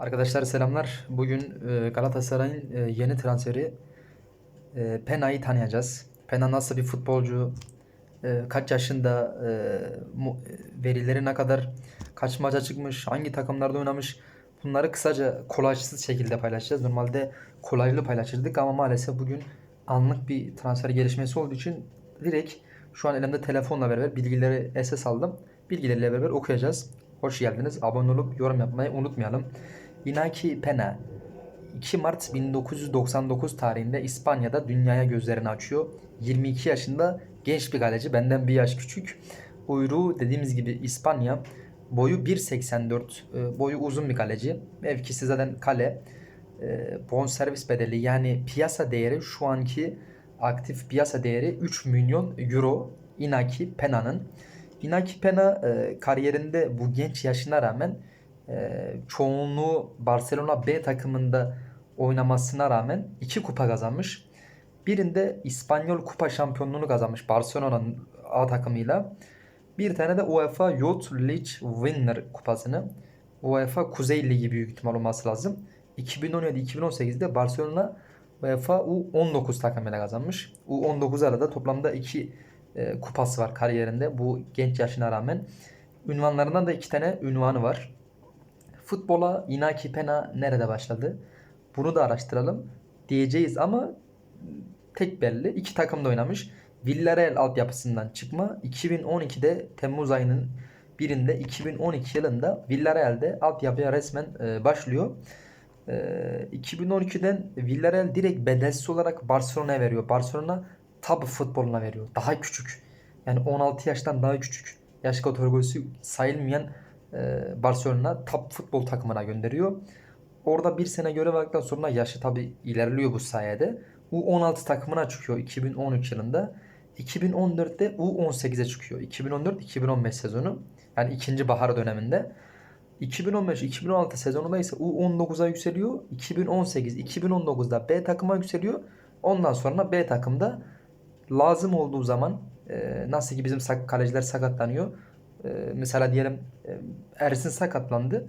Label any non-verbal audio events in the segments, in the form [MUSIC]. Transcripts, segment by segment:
Arkadaşlar selamlar. Bugün e, Galatasaray'ın e, yeni transferi e, Pena'yı tanıyacağız. Pena nasıl bir futbolcu, kaç yaşında, verileri ne kadar, kaç maça çıkmış, hangi takımlarda oynamış bunları kısaca kolaçsız şekilde paylaşacağız. Normalde kolaylı paylaşırdık ama maalesef bugün anlık bir transfer gelişmesi olduğu için direkt şu an elimde telefonla beraber bilgileri SS aldım. Bilgileriyle beraber okuyacağız. Hoş geldiniz. Abone olup yorum yapmayı unutmayalım. Inaki Pena 2 Mart 1999 tarihinde İspanya'da dünyaya gözlerini açıyor. 22 yaşında genç bir kaleci. Benden bir yaş küçük. Uyruğu dediğimiz gibi İspanya. Boyu 1.84. e, Boyu uzun bir kaleci. Mevkisi zaten kale. E, Bonservis bedeli yani piyasa değeri şu anki aktif piyasa değeri 3 milyon euro Inaki Pena'nın. Inaki Pena e, kariyerinde bu genç yaşına rağmen e, çoğunluğu Barcelona B takımında oynamasına rağmen iki kupa kazanmış. Birinde İspanyol Kupa şampiyonluğunu kazanmış Barcelona'nın A takımıyla. Bir tane de UEFA Youth League Winner kupasını. UEFA Kuzey Ligi büyük ihtimal olması lazım. 2017-2018'de Barcelona UEFA U19 takımıyla kazanmış. U19 arada toplamda iki e, kupası var kariyerinde bu genç yaşına rağmen. Ünvanlarından da iki tane ünvanı var. Futbola Inaki Pena nerede başladı? Bunu da araştıralım diyeceğiz ama tek belli. iki takımda oynamış. Villarreal altyapısından çıkma. 2012'de Temmuz ayının birinde 2012 yılında Villarreal'de altyapıya resmen e, başlıyor. E, 2012'den Villarreal direkt bedelsiz olarak Barcelona'ya veriyor. Barcelona tab futboluna veriyor. Daha küçük. Yani 16 yaştan daha küçük. Yaş kategorisi sayılmayan e, Barcelona top futbol takımına gönderiyor. Orada bir sene görev aldıktan sonra yaşı tabi ilerliyor bu sayede. U16 takımına çıkıyor 2013 yılında. 2014'te U18'e çıkıyor. 2014-2015 sezonu. Yani ikinci bahar döneminde. 2015-2016 sezonunda ise U19'a yükseliyor. 2018-2019'da B takıma yükseliyor. Ondan sonra B takımda lazım olduğu zaman e, nasıl ki bizim kaleciler sakatlanıyor. E, mesela diyelim e, Ersin sakatlandı.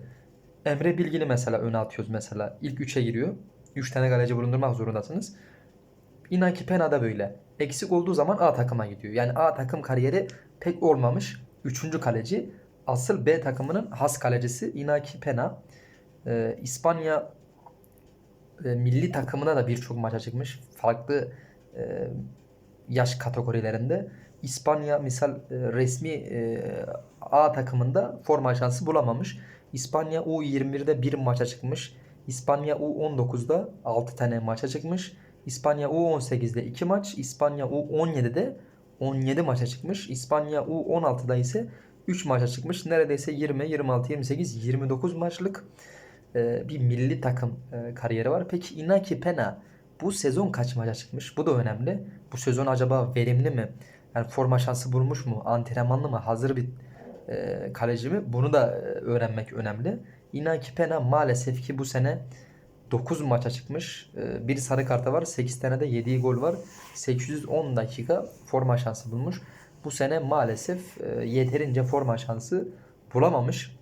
Emre Bilgili mesela öne atıyoruz mesela. İlk 3'e giriyor. 3 tane kaleci bulundurmak zorundasınız. Inaki Pena böyle. Eksik olduğu zaman A takıma gidiyor. Yani A takım kariyeri pek olmamış. Üçüncü kaleci. Asıl B takımının has kalecisi Inaki Pena. Ee, İspanya e, milli takımına da birçok maça çıkmış. Farklı e, yaş kategorilerinde. İspanya misal e, resmi e, A takımında forma şansı bulamamış. İspanya U21'de bir maça çıkmış. İspanya U19'da 6 tane maça çıkmış. İspanya U18'de 2 maç. İspanya U17'de 17 maça çıkmış. İspanya U16'da ise 3 maça çıkmış. Neredeyse 20, 26, 28, 29 maçlık e, bir milli takım kariyeri var. Peki Inaki Pena bu sezon kaç maça çıkmış? Bu da önemli. Bu sezon acaba verimli mi? Yani forma şansı bulmuş mu? Antrenmanlı mı? Hazır bir e, kaleci mi? Bunu da e, öğrenmek önemli. Inaki Pena maalesef ki bu sene 9 maça çıkmış. E, bir sarı kartı var. 8 tane de yediği gol var. 810 dakika forma şansı bulmuş. Bu sene maalesef e, yeterince forma şansı bulamamış.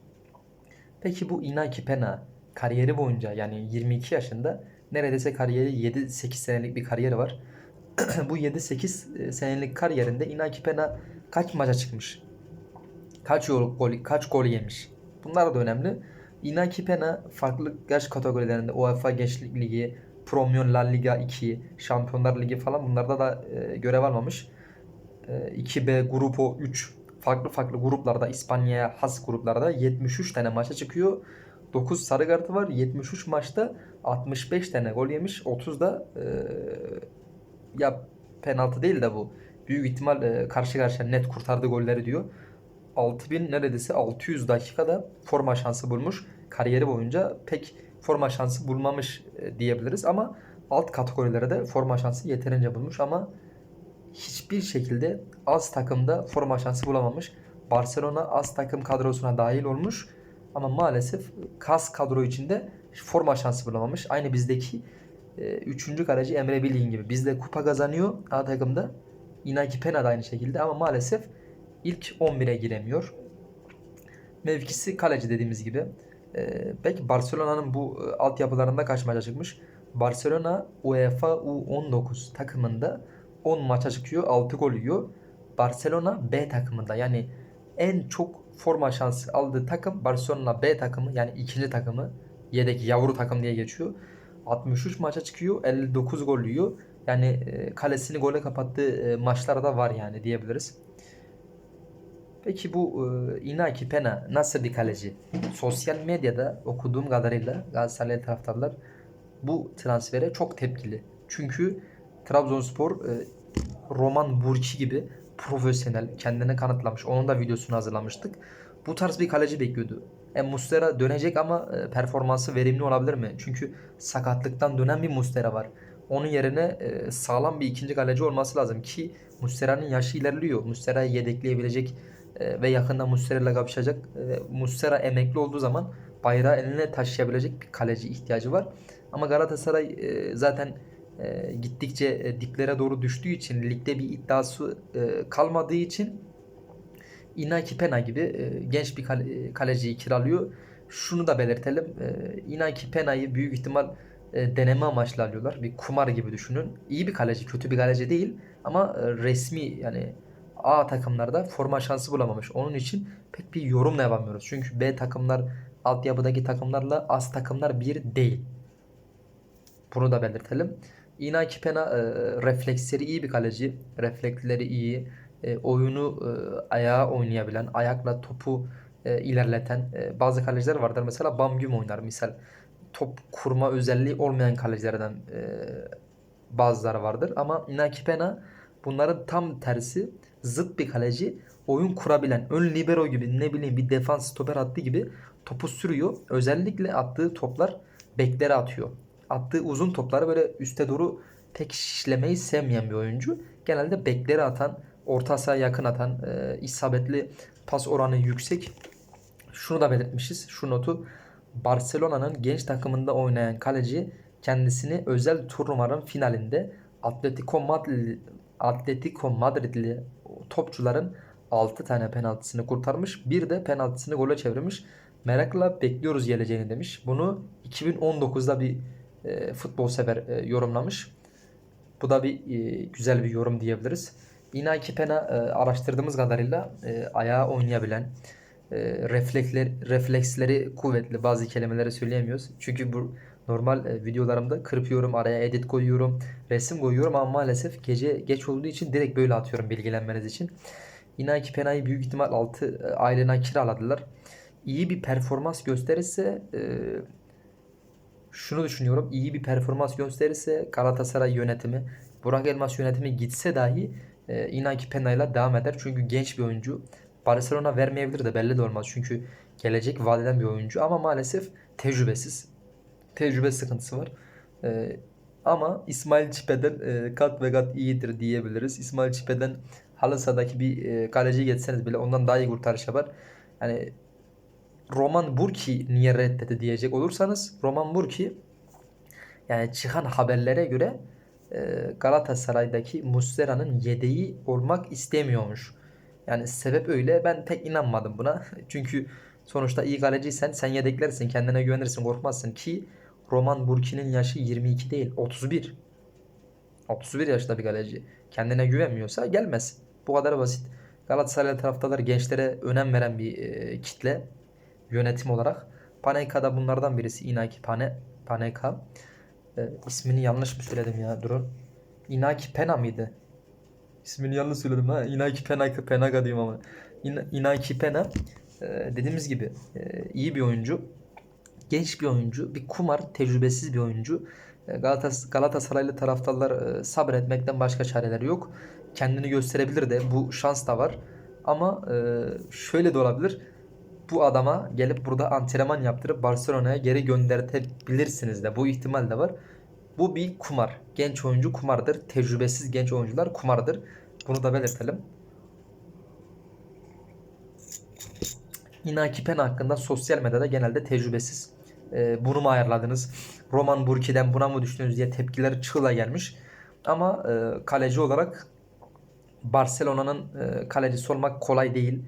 Peki bu Inaki Pena kariyeri boyunca yani 22 yaşında neredeyse kariyeri 7-8 senelik bir kariyeri var. [CLEARS THROAT] bu 7-8 senelik kariyerinde Inaki Pena kaç maça çıkmış? Kaç gol, kaç gol yemiş? Bunlar da önemli. Inaki Pena farklı yaş kategorilerinde UEFA Gençlik Ligi, Premier La Liga 2, Şampiyonlar Ligi falan bunlarda da e, görev almamış. E, 2B grupo 3 farklı farklı gruplarda İspanya'ya has gruplarda 73 tane maça çıkıyor. 9 sarı kartı var. 73 maçta 65 tane gol yemiş. 30 da e, ya penaltı değil de bu. Büyük ihtimal e, karşı karşıya net kurtardığı golleri diyor. 6000 neredeyse 600 dakikada forma şansı bulmuş. Kariyeri boyunca pek forma şansı bulmamış e, diyebiliriz ama alt kategorilere de forma şansı yeterince bulmuş ama hiçbir şekilde az takımda forma şansı bulamamış. Barcelona az takım kadrosuna dahil olmuş ama maalesef kas kadro içinde forma şansı bulamamış. Aynı bizdeki 3. kaleci Emre Bilgin gibi. Bizde kupa kazanıyor A takımda. Inaki Pena da aynı şekilde ama maalesef ilk 11'e giremiyor. Mevkisi kaleci dediğimiz gibi. E, peki Barcelona'nın bu e, altyapılarında kaç maça çıkmış? Barcelona UEFA U19 takımında 10 maça çıkıyor, 6 gol yiyor. Barcelona B takımında yani en çok forma şansı aldığı takım Barcelona B takımı yani ikili takımı yedek yavru takım diye geçiyor. 63 maça çıkıyor 59 gol yiyor. Yani e, kalesini gole kapattığı e, maçlar da var yani diyebiliriz. Peki bu e, Inaki Pena nasıl bir kaleci? Sosyal medyada okuduğum kadarıyla Galatasaraylı taraftarlar bu transfere çok tepkili. Çünkü Trabzonspor e, Roman Burki gibi profesyonel, kendini kanıtlamış. Onun da videosunu hazırlamıştık. Bu tarz bir kaleci bekliyordu. E, Muslera dönecek ama e, performansı verimli olabilir mi? Çünkü sakatlıktan dönen bir Muslera var. Onun yerine e, sağlam bir ikinci kaleci olması lazım ki Muslera'nın yaşı ilerliyor. Muslera'yı yedekleyebilecek e, ve yakında Muslera ile kapışacak. E, Muslera emekli olduğu zaman bayrağı eline taşıyabilecek bir kaleci ihtiyacı var. Ama Galatasaray zaten gittikçe e, diplere doğru düştüğü için ligde bir iddiası kalmadığı için Inaki Pena gibi e, genç bir kale, kaleciyi kiralıyor. Şunu da belirtelim. E, Inaki Pena'yı büyük ihtimal e, deneme amaçlı alıyorlar. Bir kumar gibi düşünün. İyi bir kaleci, kötü bir kaleci değil ama e, resmi yani A takımlarda forma şansı bulamamış. Onun için pek bir yorum yapamıyoruz. Çünkü B takımlar altyapıdaki takımlarla az takımlar bir değil. Bunu da belirtelim. Inaki Pena e, refleksleri iyi bir kaleci. Refleksleri iyi. E, oyunu e, ayağa oynayabilen, ayakla topu e, ilerleten e, bazı kaleciler vardır. Mesela Bamgüm oynar misal. Top kurma özelliği olmayan kalecilerden e, bazıları vardır. Ama Inaki Pena bunların tam tersi zıt bir kaleci. Oyun kurabilen, ön libero gibi ne bileyim bir defans stoper attığı gibi topu sürüyor. Özellikle attığı toplar beklere atıyor attığı uzun topları böyle üste doğru pek şişlemeyi sevmeyen bir oyuncu. Genelde bekleri atan, orta sahaya yakın atan, e, isabetli pas oranı yüksek. Şunu da belirtmişiz. Şu notu Barcelona'nın genç takımında oynayan kaleci kendisini özel turnuvanın finalinde Atletico Madrid Atletico Madridli topçuların 6 tane penaltısını kurtarmış. Bir de penaltısını gole çevirmiş. Merakla bekliyoruz geleceğini demiş. Bunu 2019'da bir e, futbol sever e, yorumlamış. Bu da bir e, güzel bir yorum diyebiliriz. Inaki Pena e, araştırdığımız kadarıyla e, ayağa oynayabilen, e, refleksler, refleksleri kuvvetli bazı kelimeleri söyleyemiyoruz. Çünkü bu normal e, videolarımda kırpıyorum, araya edit koyuyorum, resim koyuyorum ama maalesef gece geç olduğu için direkt böyle atıyorum bilgilenmeniz için. Inaki Pena'yı büyük ihtimal 6 e, ailene kiraladılar. İyi bir performans gösterirse e, şunu düşünüyorum. iyi bir performans gösterirse Galatasaray yönetimi, Burak Elmas yönetimi gitse dahi e, Inaki Pena ile devam eder. Çünkü genç bir oyuncu. Barcelona vermeyebilir de belli de olmaz. Çünkü gelecek vadeden bir oyuncu ama maalesef tecrübesiz. Tecrübe sıkıntısı var. E, ama İsmail Çipe'den e, kat ve kat iyidir diyebiliriz. İsmail Çipe'den halı bir e, kaleciyi geçseniz bile ondan daha iyi kurtarış yapar. Yani Roman Burki niye reddetti diyecek olursanız Roman Burki yani çıkan haberlere göre Galatasaray'daki Muslera'nın yedeği olmak istemiyormuş. Yani sebep öyle. Ben pek inanmadım buna. [LAUGHS] Çünkü sonuçta iyi kaleciysen sen yedeklersin, kendine güvenirsin, korkmazsın ki Roman Burki'nin yaşı 22 değil, 31. 31 yaşında bir kaleci. Kendine güvenmiyorsa gelmez. Bu kadar basit. Galatasaray taraftarlar gençlere önem veren bir e, kitle yönetim olarak. Panenka da bunlardan birisi. Inaki Pane, Panenka. E, ismini yanlış mı söyledim ya? Durun. Inaki Pena mıydı? İsmini yanlış söyledim ha. Inaki Penaka, Penaka diyeyim ama. In, Inaki Pena e, dediğimiz gibi e, iyi bir oyuncu. Genç bir oyuncu. Bir kumar, tecrübesiz bir oyuncu. E, Galatas Galatasaraylı taraftarlar e, sabretmekten başka çareleri yok. Kendini gösterebilir de bu şans da var. Ama e, şöyle de olabilir bu adama gelip burada antrenman yaptırıp Barcelona'ya geri göndertebilirsiniz de bu ihtimal de var. Bu bir kumar. Genç oyuncu kumardır. Tecrübesiz genç oyuncular kumardır. Bunu da belirtelim. Inaki Pen hakkında sosyal medyada genelde tecrübesiz. E, bunu mu ayarladınız? Roman Burki'den buna mı düştünüz diye tepkiler çığla gelmiş. Ama e, kaleci olarak Barcelona'nın e, kalecisi olmak kolay değil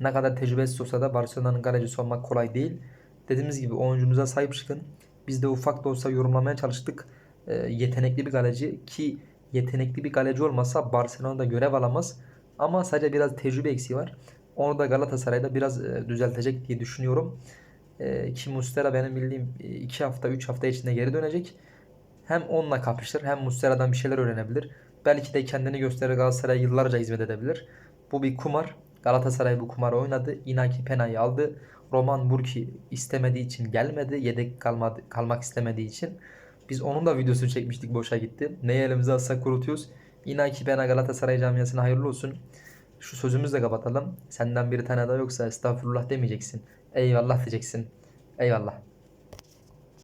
ne kadar tecrübesiz olsa da Barcelona'nın kalecisi olmak kolay değil. Dediğimiz gibi oyuncumuza sahip çıkın. Biz de ufak da olsa yorumlamaya çalıştık. Ee, yetenekli bir kaleci ki yetenekli bir kaleci olmasa Barcelona'da görev alamaz. Ama sadece biraz tecrübe eksiği var. Onu da Galatasaray'da biraz e, düzeltecek diye düşünüyorum. E, ki Muslera benim bildiğim 2 hafta 3 hafta içinde geri dönecek. Hem onunla kapışır hem Muslera'dan bir şeyler öğrenebilir. Belki de kendini gösterir Galatasaray'a yıllarca hizmet edebilir. Bu bir kumar. Galatasaray bu kumarı oynadı. Inaki Pena'yı aldı. Roman Burki istemediği için gelmedi. Yedek kalmadı, kalmak istemediği için. Biz onun da videosunu çekmiştik boşa gitti. Neyi elimize alsak kurutuyoruz. Inaki Pena Galatasaray camiasına hayırlı olsun. Şu sözümüzle kapatalım. Senden bir tane daha yoksa estağfurullah demeyeceksin. Eyvallah diyeceksin. Eyvallah.